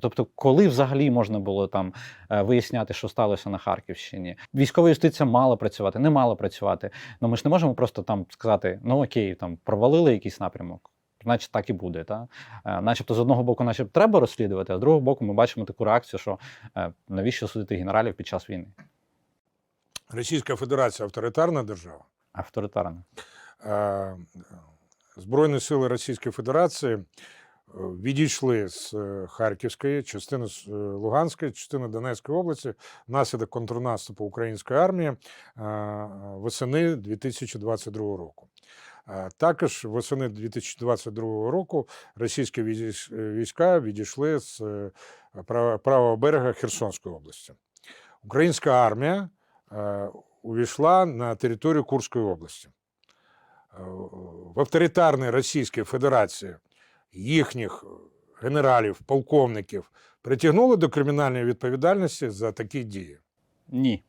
Тобто, коли взагалі можна було там е, виясняти, що сталося на Харківщині? Військова юстиція мала працювати, не мала працювати. Ну ми ж не можемо просто там сказати: ну окей, там провалили якийсь напрямок. Значить, так і буде. Та? Е, Начебто, з одного боку, начебто, треба розслідувати, а з другого боку, ми бачимо таку реакцію, що е, навіщо судити генералів під час війни? Російська Федерація авторитарна держава. Авторитарно. Е, Збройні сили Російської Федерації відійшли з е, Харківської, частини з е, Луганської, частини Донецької області внаслідок контрнаступу української армії е, восени 2022 року. Також восени 2022 року російські війська відійшли з правого берега Херсонської області. Українська армія увійшла на територію Курської області. В авторитарній Російській Федерації їхніх генералів, полковників притягнули до кримінальної відповідальності за такі дії. Ні.